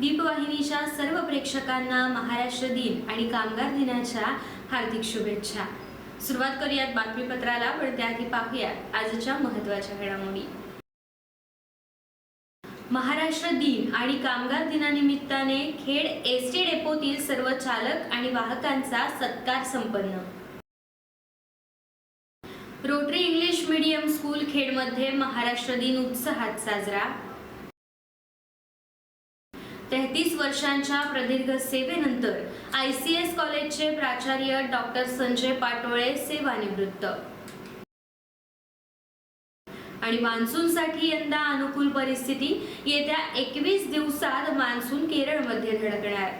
दीपवाहिनीच्या सर्व प्रेक्षकांना महाराष्ट्र दिन आणि कामगार दिनाच्या हार्दिक शुभेच्छा. सुरुवात करूयात बातमीपत्राला पण त्याआधी पाहूयात आजच्या महत्त्वाच्या घडामोडी. महाराष्ट्र दिन आणि कामगार दिनानिमित्ताने खेड एस टी डेपोतील सर्व चालक आणि वाहकांचा सत्कार संपन्न. रोटरी इंग्लिश मीडियम स्कूल खेडमध्ये महाराष्ट्र दिन उत्साहात साजरा. तेहतीस वर्षांच्या प्रदीर्घ सेवेनंतर आय सी एस कॉलेजचे प्राचार्य डॉक्टर संजय पाटोळे सेवानिवृत्त. आणि मान्सूनसाठी यंदा अनुकूल परिस्थिती येत्या एकवीस दिवसात मान्सून केरळमध्ये धडकणार.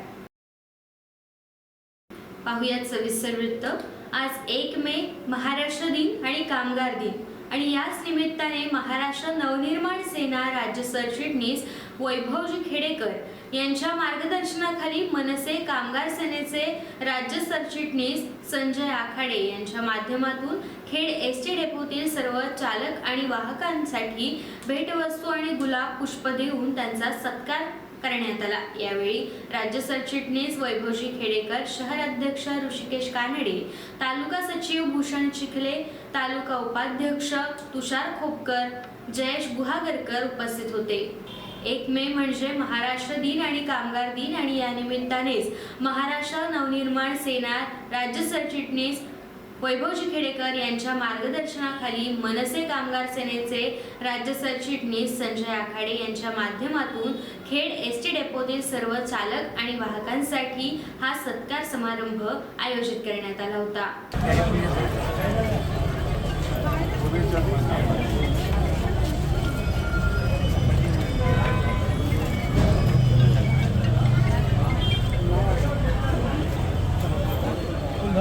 पाहुयात सविस्तर वृत्त. आज एक मे महाराष्ट्र दिन आणि कामगार दिन. आणि याच निमित्ताने महाराष्ट्र नवनिर्माण सेना राज्य सरचिटणीस वैभवजी खेडेकर यांच्या मार्गदर्शनाखाली मनसे कामगार सेनेचे राज्य सरचिटणीस संजय आखाडे यांच्या माध्यमातून खेड एस टी डेपोतील सर्व चालक आणि वाहकांसाठी भेटवस्तू आणि गुलाब पुष्प देऊन त्यांचा सत्कार करण्यात आला. यावेळी राज्य सरचिटणीस वैभवजी खेडेकर शहर अध्यक्ष ऋषिकेश कानडे तालुका सचिव भूषण चिखले तालुका उपाध्यक्ष तुषार खोपकर जयेश गुहागरकर उपस्थित होते. एक मे म्हणजे महाराष्ट्र दिन आणि कामगार दिन आणि या निमित्तानेच महाराष्ट्र नवनिर्माण सेना राज्य सरचिटणीस वैभवजी खेडेकर यांच्या मार्गदर्शनाखाली मनसे कामगार सेनेचे राज्य सरचिटणीस संजय आखाडे यांच्या माध्यमातून खेड एस टी डेपोतील सर्व चालक आणि वाहकांसाठी हा सत्कार समारंभ आयोजित करण्यात आला होता.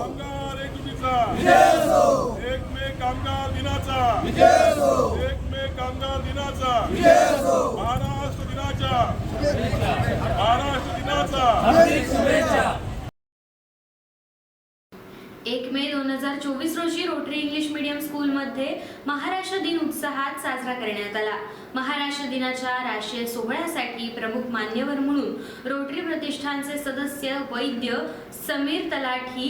कामगार एकजुटीचा एक मे कामगार दिनाचा एक मे कामगार दिनाचा महाराष्ट्र दिनाच्या महाराष्ट्र दिनाचा एक मे दोन हजार चोवीस रोजी रोटरी इंग्लिश मीडियम स्कूलमध्ये महाराष्ट्र दिन उत्साहात साजरा करण्यात आला. महाराष्ट्र दिनाच्या राष्ट्रीय सोहळ्यासाठी प्रमुख मान्यवर म्हणून रोटरी प्रतिष्ठानचे सदस्य वैद्य समीर तलाठी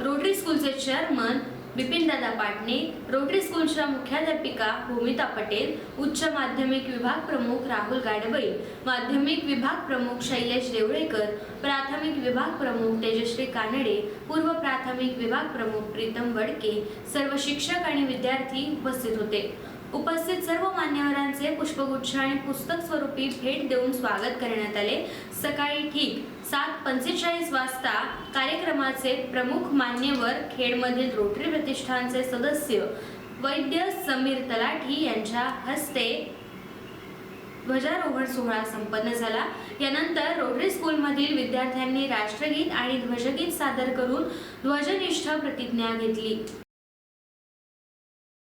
रोटरी स्कूलचे चेअरमन बिपिनदादा पाटणे रोटरी स्कूलच्या मुख्याध्यापिका भूमिता पटेल उच्च माध्यमिक विभाग प्रमुख राहुल गाडबई माध्यमिक विभाग प्रमुख शैलेश देवळेकर प्राथमिक विभाग प्रमुख तेजश्री कानडे पूर्व प्राथमिक विभाग प्रमुख प्रीतम वडके सर्व शिक्षक आणि विद्यार्थी उपस्थित होते. उपस्थित सर्व मान्यवरांचे पुष्पगुच्छ आणि पुस्तक स्वरूपी भेट देऊन स्वागत करण्यात आले. सकाळी ठीक सात पंचेचाळीस वाजता कार्यक्रमाचे प्रमुख मान्यवर खेडमधील रोटरी प्रतिष्ठानचे सदस्य वैद्य समीर तलाठी यांच्या हस्ते ध्वजारोहण सोहळा संपन्न झाला. यानंतर रोटरी स्कूलमधील विद्यार्थ्यांनी राष्ट्रगीत आणि ध्वजगीत सादर करून ध्वजनिष्ठ प्रतिज्ञा घेतली.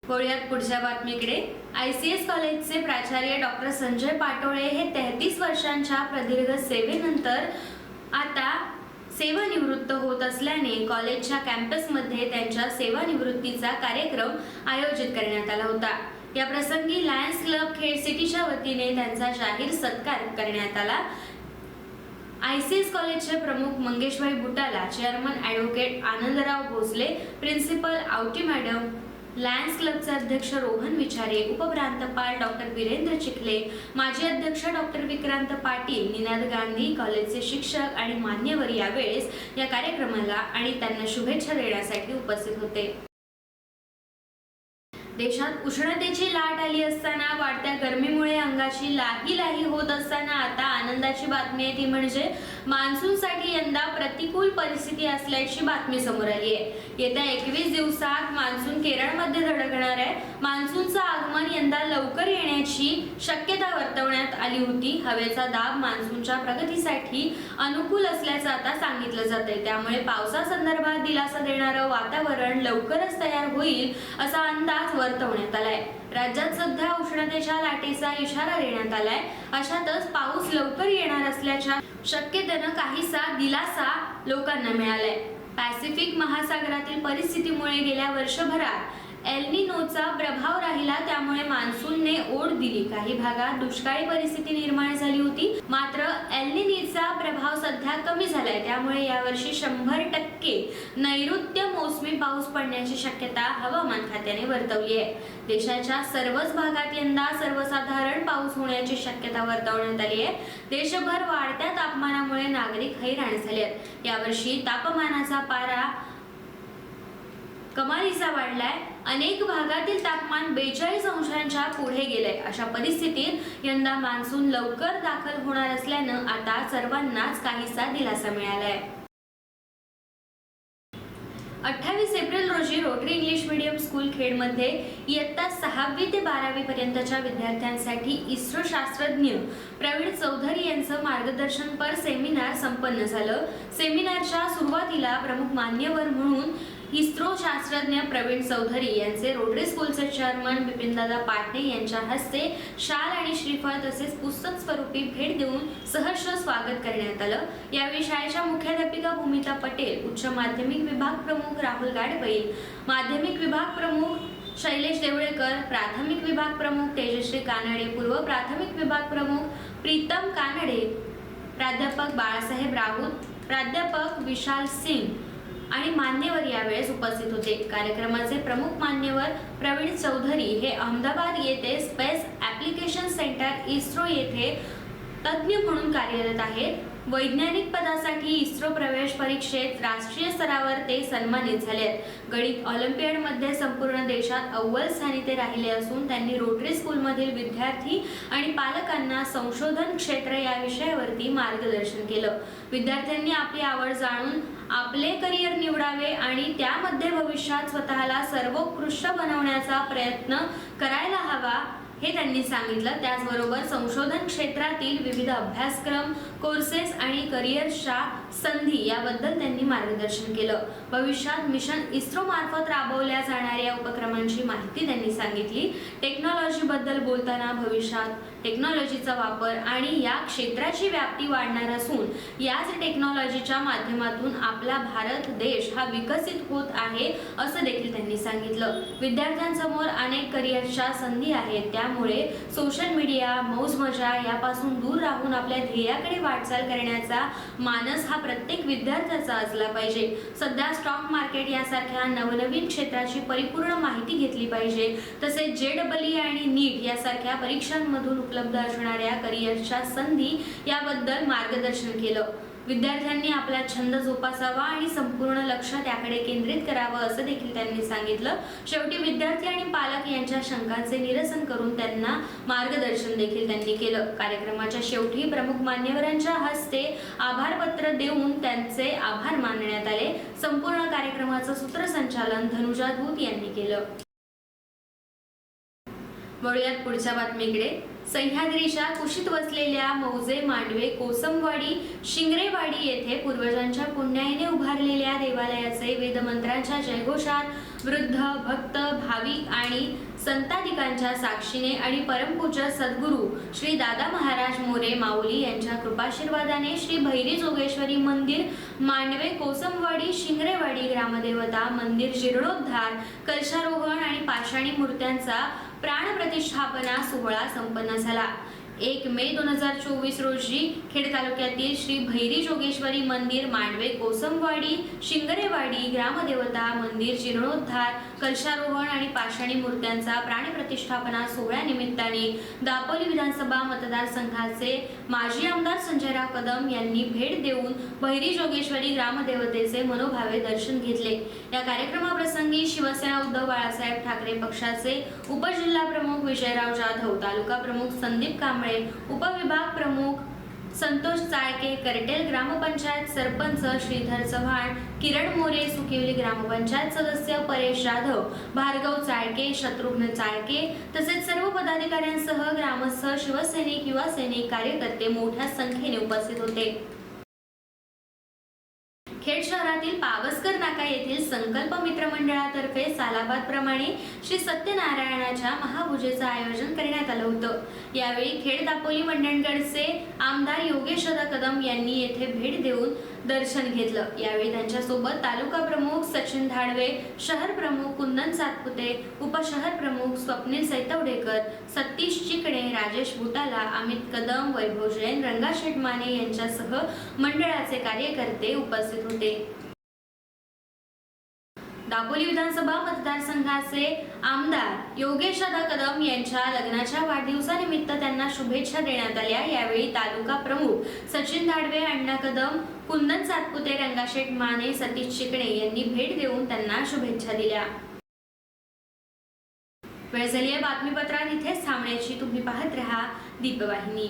वळूयात पुढच्या बातमीकडे. आय सी एस कॉलेजचे प्राचार्य डॉक्टर संजय पाटोळे हे तेहतीस वर्षांच्या प्रदीर्घ सेवेनंतर आता सेवानिवृत्त होत असल्याने कॉलेजच्या कॅम्पसमध्ये त्यांच्या सेवानिवृत्तीचा कार्यक्रम आयोजित करण्यात आला होता. या प्रसंगी लायन्स क्लब खेळ सिटीच्या वतीने त्यांचा जाहीर सत्कार करण्यात आला. आय सी एस कॉलेजचे प्रमुख Mangeshbhai Butala chairman advocate Anandrao Bhosale principal Awati madam Lions क्लबचे अध्यक्ष रोहन विचारे उपप्रांतपाल डॉक्टर वीरेंद्र चिखले माजी अध्यक्ष डॉक्टर विक्रांत पाटील निनाद गांधी कॉलेजचे शिक्षक आणि मान्यवर यावेळेस या कार्यक्रमाला आणि त्यांना शुभेच्छा देण्यासाठी उपस्थित होते. देशात उष्णतेची लाट आली असताना वाढत्या गरमीमुळे अंगाची लाही लाही होत असताना आता आनंदाची बातमी आहे ती म्हणजे मान्सूनसाठी यंदा प्रतिकूल परिस्थिती असल्याची बातमी समोर आली आहे. येत्या एकवीस दिवसात मान्सून केरळमध्ये धडकणार आहे. मान्सूनचं आगमन यंदा लवकर येण्याची शक्यता वर्तवण्यात आली होती. हवेचा दाब मान्सूनच्या प्रगतीसाठी अनुकूल असल्याचं आता सांगितलं जात आहे त्यामुळे पावसासंदर्भात दिलासा देणारं वातावरण लवकरच तयार होईल असा अंदाज वर्तवण्यात आलाय. राज्यात सध्या उष्णतेच्या लाटेचा इशारा देण्यात आलाय. अशातच पाऊस लवकर येणार असल्याच्या शक्यतेनं काहीसा दिलासा लोकांना मिळालाय. पॅसिफिक महासागरातील परिस्थितीमुळे गेल्या वर्षभरात एल्निनोचा प्रभाव राहिला त्यामुळे मान्सूनने ओढ दिली. काही भागात दुष्काळी परिस्थिती निर्माण झाली होती. मात्र एल्निनीचा प्रभाव सध्या कमी झालाय. त्यामुळे यावर्षी शंभर टक्के नैऋत्य मोसमी पाऊस पडण्याची शक्यता हवामान खात्याने वर्तवली आहे. देशाच्या सर्वच भागात यंदा सर्वसाधारण पाऊस होण्याची शक्यता वर्तवण्यात आली आहे. देशभर वाढत्या तापमानामुळे नागरिक हैराण झाले आहेत. यावर्षी तापमानाचा पारा कमालीचा वाढलाय. अनेक भागातील तापमान बेचाळीस अंशांच्या पुढे गेलंय. अशा परिस्थितीत यंदा मान्सून लवकर दाखल होणार असल्यानं आता सर्वांनाच काहीसा दिलासा मिळालाय. अठ्ठावीस एप्रिल रोजी रोटरी इंग्लिश मीडियम स्कूल खेडमध्ये इयत्ता सहावी ते बारावी पर्यंतच्या विद्यार्थ्यांसाठी इस्रो शास्त्रज्ञ प्रवीण चौधरी यांचं मार्गदर्शनपर सेमिनार संपन्न झालं. सेमिनारच्या सुरुवातीला प्रमुख मान्यवर म्हणून इस्रो शास्त्रज्ञ प्रवीण चौधरी यांचे रोटरी स्कूलचे चेअरमन बिपिनदादा पाटणे यांच्या हस्ते शाल आणि श्रीफळ तसेच पुस्तक स्वरूपी भेट देऊन सहर्ष स्वागत करण्यात आलं. यावेळी शाळेच्या मुख्याध्यापिका भूमिता पटेल उच्च माध्यमिक विभाग प्रमुख राहुल गाडवैल माध्यमिक विभाग प्रमुख शैलेश देवळेकर प्राथमिक विभाग प्रमुख तेजश्री कानडे पूर्व प्राथमिक विभाग प्रमुख प्रीतम कानडे प्राध्यापक बाळासाहेब राऊत प्राध्यापक विशाल सिंग आणि मान्यवर यावेळेस उपस्थित होते. कार्यक्रमाचे प्रमुख मान्यवर प्रवीण चौधरी हे अहमदाबाद येथे स्पेस ॲप्लिकेशन सेंटर इस्रो येथे तज्ज्ञ म्हणून कार्यरत आहेत. वैज्ञानिक पदासाठी इस्रो प्रवेश परीक्षेत राष्ट्रीय स्तरावर ते सन्मानित झाले आहेत. गणित ऑलिम्पियडमध्ये संपूर्ण देशात अव्वल स्थानी ते राहिले असून त्यांनी रोटरी स्कूलमधील विद्यार्थी आणि पालकांना संशोधन क्षेत्र या विषयावरती मार्गदर्शन केलं. विद्यार्थ्यांनी आपली आवड जाणून आपले करिअर निवडावे आणि त्यामध्ये भविष्यात स्वतःला सर्वोत्कृष्ट बनवण्याचा प्रयत्न करायला हवा हे त्यांनी सांगितलं. त्याचबरोबर संशोधन क्षेत्रातील विविध अभ्यासक्रम कोर्सेस आणि करिअर्सच्या संधी याबद्दल त्यांनी मार्गदर्शन केलं. भविष्यात मिशन इस्रो मार्फत राबवल्या जाणाऱ्या उपक्रमांची माहिती त्यांनी सांगितली. टेक्नॉलॉजीबद्दल बोलताना भविष्यात टेक्नॉलॉजीचा वापर आणि या क्षेत्राची व्याप्ती वाढणार असून याच टेक्नॉलॉजीच्या माध्यमातून आपला भारत देश हा विकसित होत आहे असं देखील त्यांनी सांगितलं. विद्यार्थ्यांसमोर अनेक करिअरच्या संधी आहेत. त्यामुळे सोशल मीडिया मौज मजा यापासून दूर राहून आपल्या ध्येयाकडे वाटचाल करण्याचा मानस हा प्रत्येक विद्यार्थ्याचा असला पाहिजे. सध्या स्टॉक मार्केट यासारख्या नवनवीन क्षेत्राची परिपूर्ण माहिती घेतली पाहिजे. तसेच जे डबलई e आणि नीट यासारख्या परीक्षांमधून उपलब्ध असणाऱ्या करिअरच्या संधी याबद्दल मार्गदर्शन केलं. विद्यार्थ्यांनी आपला छंद जोपासावा आणि संपूर्ण लक्ष त्याकडे केंद्रित करावं असं देखील त्यांनी सांगितलं. शेवटी विद्यार्थी आणि पालक यांच्या शंकांचे निरसन करून त्यांना मार्गदर्शन देखील त्यांनी केलं. कार्यक्रमाच्या शेवटी प्रमुख मान्यवरांच्या हस्ते आभारपत्र देऊन त्यांचे आभार मानण्यात आले. संपूर्ण कार्यक्रमाचं सूत्रसंचालन धनुजा धूत यांनी केलं. वळूयात पुढच्या बातमीकडे. सह्याद्रीच्या कुशीत वसलेल्या मौजे मांडवे कोसमवाडी शिंगरेवाडी येथे पूर्वजांच्या पुण्याईने उभारलेल्या देवालयाचे वेदमंत्रांच्या जयघोषात वृद्ध भक्त भाविक आणि संताधिकांच्या साक्षीने आणि परमपूज्य सद्गुरू श्री दादा महाराज मोरे माऊली यांच्या कृपाशीर्वादाने श्री भैरी जोगेश्वरी मंदिर मांडवे कोसमवाडी शिंगरेवाडी ग्रामदेवता मंदिर जीर्णोद्धार कलशारोहण आणि पाषाणी मूर्त्यांचा प्राणप्रतिष्ठापना सोहळा संपन्न झाला. एक मे दोन हजार चोवीस रोजी खेड तालुक्यातील श्री भैरी जोगेश्वरी मंदिर मांडवे कोसमवाडी शिंगरेवाडी ग्रामदेवता मंदिर जीर्णोद्धार कलशारोहण आणि पाषाणी मूर्त्यांचा प्राणप्रतिष्ठापना सोहळ्यानिमित्ताने दापोली विधानसभा मतदारसंघाचे माजी आमदार संजयराव कदम यांनी भेट देऊन भैरी जोगेश्वरी ग्रामदेवतेचे मनोभावे दर्शन घेतले. या कार्यक्रमाप्रसंगी शिवसेना उद्धव बाळासाहेब ठाकरे पक्षाचे उपजिल्हा प्रमुख विजयराव जाधव तालुका प्रमुख संदीप कांबळे उपविभाग प्रमुख संतोष चाळके करटेल ग्रामपंचायत सरपंच श्रीधर चव्हाण किरण मोरे सुकिवली ग्रामपंचायत सदस्य परेश जाधव भार्गव चाळके शत्रुघ्न चाळके तसेच सर्व पदाधिकाऱ्यांसह ग्रामस्थ शिवसैनिक युवा सैनिक कार्यकर्ते मोठ्या संख्येने उपस्थित होते. खेड शहरातील पावसकर नाका येथील संकल्प मित्र मंडळातर्फे सालाबाद प्रमाणे श्री सत्यनारायणाच्या महापूजेचं आयोजन करण्यात आलं होतं. यावेळी खेड दापोली मंडणगडचे आमदार योगेश्वर कदम यांनी येथे भेट देऊन दर्शन घेतलं. यावेळी त्यांच्यासोबत तालुका प्रमुख सचिन धाडवे शहर प्रमुख कुंदन सातपुते उपशहर प्रमुख स्वप्नील सैतवडेकर सतीश चिकणे राजेश भुटाला अमित कदम वैभव जैन रंगा शेटमाने यांच्यासह मंडळाचे कार्यकर्ते उपस्थित होते. दापोली विधानसभा मतदारसंघाचे आमदार योगेश कदम यांच्या लग्नाच्या वाढदिवसानिमित्त त्यांना शुभेच्छा देण्यात आल्या. यावेळी तालुका प्रमुख सचिन धाडवे अण्णा कदम कुंदन सातपुते रंगाशेठ माने सतीश चिकणे यांनी भेट देऊन त्यांना शुभेच्छा दिल्या. वेळ झाली बातमीपत्रात. इथेच थांबण्याची. तुम्ही पाहत रहा दीपवाहिनी.